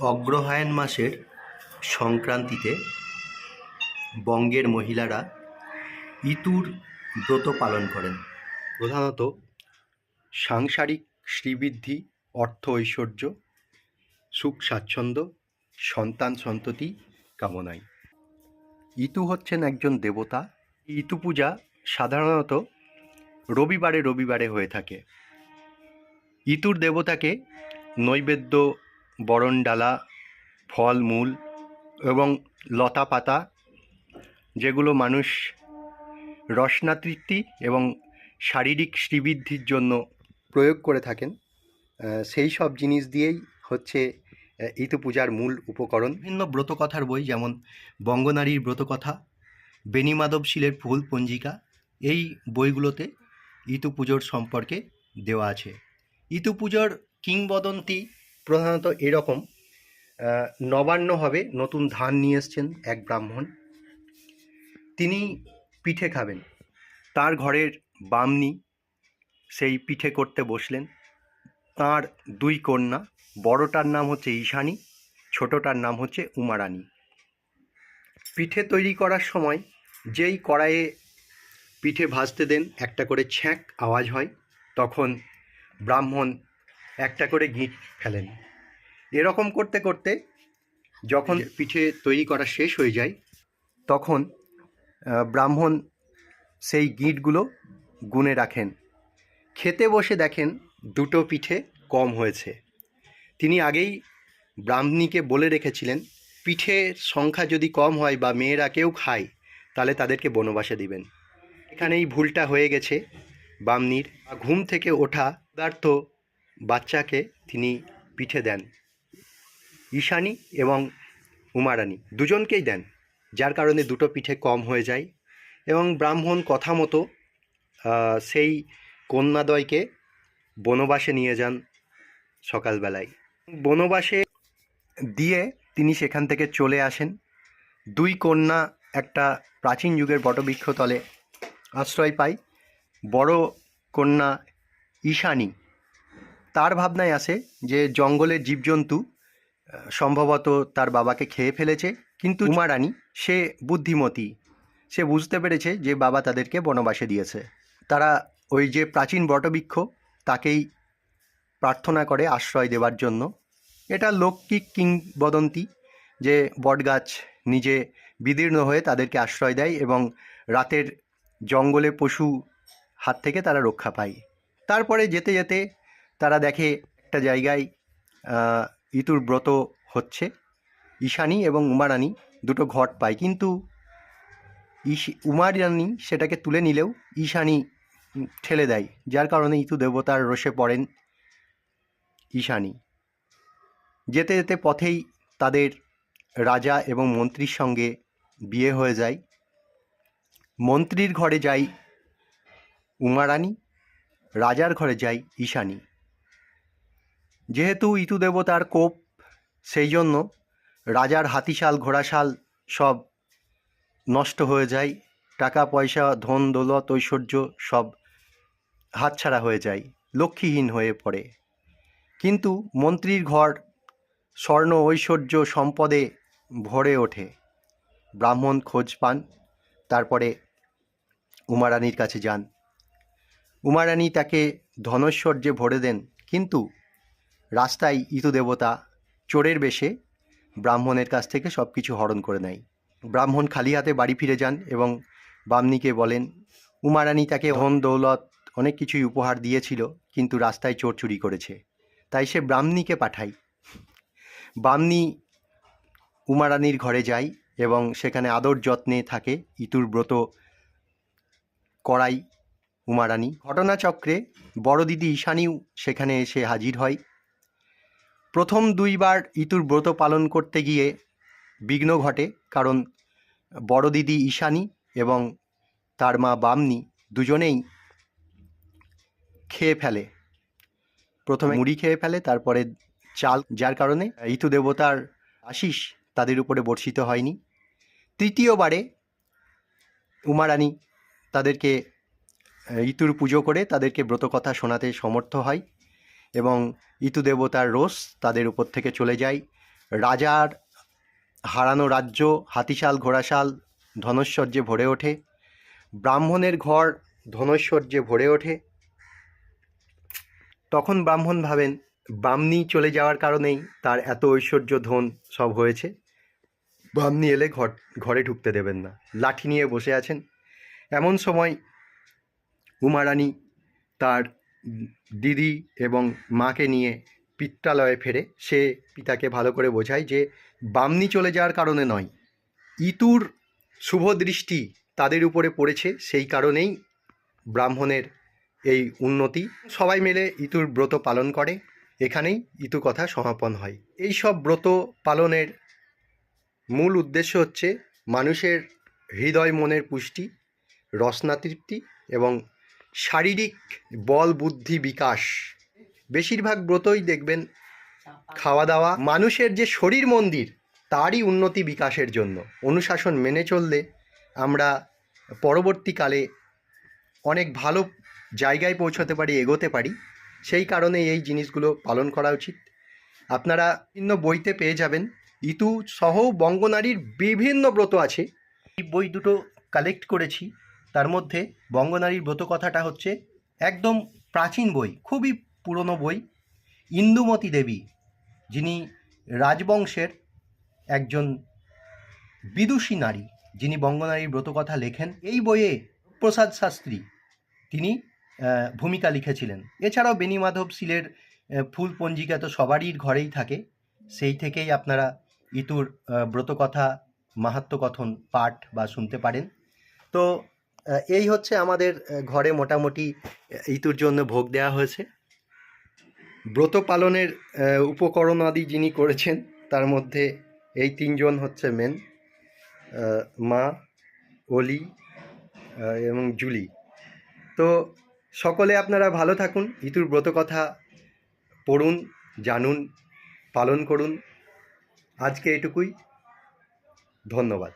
অগ্রহায়ণ মাসের সংক্রান্তিতে বঙ্গের মহিলারা ইতুর ব্রত পালন করেন। প্রধানত সাংসারিক শ্রীবৃদ্ধি, অর্থ ঐশ্বর্য, সুখ স্বাচ্ছন্দ্য, সন্তান সন্ততি কামনায়। ইতু হচ্ছেন একজন দেবতা। ইতু পূজা সাধারণত রবিবারে রবিবারে হয়ে থাকে। ইতুর দেবতাকে নৈবেদ্য বরণডালা, ফল, মূল এবং লতা পাতা, যেগুলো মানুষ রসনা তৃপ্তি এবং শারীরিক শ্রীবৃদ্ধির জন্য প্রয়োগ করে থাকেন সেই সব জিনিস দিয়েই হচ্ছে পূজার মূল উপকরণ। বিভিন্ন ব্রতকথার বই যেমন বঙ্গনারীর ব্রতকথা, বেণীমাধব শীলের ফুল পঞ্জিকা, এই বইগুলোতে পুজোর সম্পর্কে দেওয়া আছে। পুজোর কিংবদন্তি প্রধানত এরকম নবান্ন হবে, নতুন ধান নিয়ে এসছেন এক ব্রাহ্মণ। তিনি পিঠে খাবেন। তার ঘরের বামনি সেই পিঠে করতে বসলেন। তার দুই কন্যা, বড়টার নাম হচ্ছে ঈশানী, ছোটটার নাম হচ্ছে উমারানী। পিঠে তৈরি করার সময় যেই কড়াইয়ে পিঠে ভাজতে দেন, একটা করে ছ্যাঁক আওয়াজ হয়। তখন ব্রাহ্মণ একটা করে গিঁট ফেলেন। এরকম করতে করতে যখন পিঠে তৈরি করা শেষ হয়ে যায় তখন ব্রাহ্মণ সেই গিঁটগুলো গুনে রাখেন। খেতে বসে দেখেন দুটো পিঠে কম হয়েছে। তিনি আগেই ব্রাহ্মণীকে বলে রেখেছিলেন পিঠের সংখ্যা যদি কম হয় বা মেয়েরা কেউ খায় তাহলে তাদেরকে বনবাসে দিবেন। এখানে এই ভুলটা হয়ে গেছে বামনির ঘুম থেকে ওঠা পদার্থ বাচ্চাকে তিনি পিঠে দেন। ঈশানী এবং উমারানি দুজনকেই দেন, যার কারণে দুটো পিঠে কম হয়ে যায় এবং ব্রাহ্মণ কথা মতো সেই কন্যাদয়কে বনবাসে নিয়ে যান সকালবেলায়। বনবাসে দিয়ে তিনি সেখান থেকে চলে আসেন। দুই কন্যা একটা প্রাচীন যুগের বটবৃক্ষ তলে আশ্রয় পায়। বড় কন্যা ঈশানী তার ভাবনায় আসে যে জঙ্গলের জীবজন্তু সম্ভবত তার বাবাকে খেয়ে ফেলেছে। কিন্তু উমারানী সে বুদ্ধিমতী। সে বুঝতে পেরেছে যে বাবা তাদেরকে বনবাসে দিয়েছে। তারা ওই যে প্রাচীন বটবৃক্ষ তাকেই প্রার্থনা করে আশ্রয় দেওয়ার জন্য। এটা লৌকিক কিংবদন্তি যে বটগাছ নিজে বিদীর্ণ হয়ে তাদেরকে আশ্রয় দেয় এবং রাতের জঙ্গলে পশু হাত থেকে তারা রক্ষা পায়। তারপরে যেতে যেতে তারা দেখে একটা জায়গায় ইতুর ব্রত হচ্ছে। ঈশানী এবং উমারানী দুটো ঘট পায়। কিন্তু ইস উমারানী সেটাকে তুলে নিলেও ঈশানী ঠেলে দেয়। যার কারণে ইতু দেবতার রোষে পড়েন ঈশানী। যেতে যেতে পথেই তাদের রাজা এবং মন্ত্রীর সঙ্গে বিয়ে হয়ে যায়। মন্ত্রীর ঘরে যাই উমারানী, রাজার ঘরে যাই ঈশানী। যেহেতু ইতু দেবতার কোপ, সেই জন্য রাজার হাতিশাল, ঘোড়াশাল সব নষ্ট হয়ে যায়, টাকা, পয়সা, ধন, দৌলত, ঐশ্বর্য সব হাতছাড়া হয়ে যায়, লক্ষ্মীহীন হয়ে পড়ে। কিন্তু মন্ত্রীর ঘর, স্বর্ণ, ঐশ্বর্য সম্পদে ভরে ওঠে। ব্রাহ্মণ খোঁজ পান, তারপরে উমারানীর কাছে যান। উমারানী তাকে ধনৈশ্বর্যে ভরে দেন, কিন্তু রাস্তায় ইতু দেবতা চোরের বেশে ব্রাহ্মণের কাছ থেকে সব কিছু হরণ করে নেয়। ব্রাহ্মণ খালি হাতে বাড়ি ফিরে যান এবং বামনিকে বলেন, উমারানী তাকে ধন, দৌলত অনেক কিছুই উপহার দিয়েছিল, কিন্তু রাস্তায় চোর চুরি করেছে। তাই সে ব্রাহ্মণীকে পাঠায়। বামনি উমারানীর ঘরে যায় এবং সেখানে আদর যত্নে থাকে ইতুর ব্রত করাই উমারানী। ঘটনাচক্রে বড় দিদি ঈশানীও সেখানে এসে হাজির হয়। প্রথম দুইবার ইতুর ব্রত পালন করতে গিয়ে বিঘ্ন ঘটে, কারণ বড় দিদি ঈশানী এবং তার মা বামনি দুজনেই খেয়ে ফেলে। প্রথমে মুড়ি খেয়ে ফেলে, তারপরে চাল, যার কারণে ঋতু দেবতার আশিস তাদের উপরে বর্ষিত হয়নি। তৃতীয়বারে উমারানী তাদেরকে ঋতুর পুজো করে তাদেরকে ব্রতকথা শোনাতে সমর্থ হয়। এবং ঋতু দেবতার রোষ তাদের উপর থেকে চলে যায়। রাজার হারানো রাজ্য, হাতিশাল, ঘোড়াশাল ধনৈশ্বর্যে ভরে ওঠে। ব্রাহ্মণের ঘর ধনৈশ্বর্যে ভরে ওঠে। তখন ব্রাহ্মণ ভাবেন, বামনি চলে যাওয়ার কারণেই তার এত ঐশ্বর্য ধন সব হয়েছে। বামনি এলে ঘর, ঘরে ঢুকতে দেবেন না। লাঠি নিয়ে বসে আছেন। এমন সময় উমারানী তার দিদি এবং মাকে নিয়ে পিত্রালয়ে ফেরে, সে পিতাকে ভালো করে বোঝায় যে, বামনি চলে যাওয়ার কারণে নয়। ইতুর শুভ দৃষ্টি তাদের উপরে পড়েছে, সেই কারণেই ব্রাহ্মণের এই উন্নতি। সবাই মিলে ইতুর ব্রত পালন করে, এখানেই ইতু কথা সমাপন হয়। এই সব ব্রত পালনের মূল উদ্দেশ্য হচ্ছে মানুষের হৃদয় মনের পুষ্টি, রসনা তৃপ্তি এবং শারীরিক বল, বুদ্ধি, বিকাশ। বেশিরভাগ ব্রতই দেখবেন খাওয়া দাওয়া মানুষের যে শরীর মন্দির, তারই উন্নতি বিকাশের জন্য। অনুশাসন মেনে চললে আমরা পরবর্তীকালে অনেক ভালো জায়গায় পৌঁছতে পারি, এগোতে পারি। সেই কারণে এই জিনিসগুলো পালন করা উচিত। আপনারা বিভিন্ন বইতে পেয়ে যাবেন। ইতু সহ বঙ্গনারীর বিভিন্ন ব্রত আছে। এই বই দুটো কালেক্ট করেছি। তার মধ্যে বঙ্গনারীর ব্রত কথাটা হচ্ছে একদম প্রাচীন বই, খুবই পুরনো বই, ইন্দুমতী দেবী, যিনি রাজবংশের একজন বিদুষী নারী, যিনি বঙ্গনারীর ব্রতকথা লেখেন। এই বইয়ে প্রসাদ শাস্ত্রী তিনি ভূমিকা লিখেছিলেন। এছাড়াও বেণী মাধব ফুল পঞ্জিকা তো সবারই ঘরেই থাকে। সেই থেকেই আপনারা ইতুর ব্রতকথা মাহাত্ম্যকথন পাঠ বা শুনতে পারেন। তো এই হচ্ছে আমাদের ঘরে মোটামুটি ইতুর জন্য ভোগ দেওয়া হয়েছে। ব্রত পালনের উপকরণ আদি যিনি করেছেন, তার মধ্যে এই তিনজন হচ্ছে মেন মা, অলি এবং জুলি। তো সকলে আপনারা ভালো থাকুন ইতুর ব্রত কথা পড়ুন, জানুন, পালন করুন। আজকে এটুকুই। ধন্যবাদ।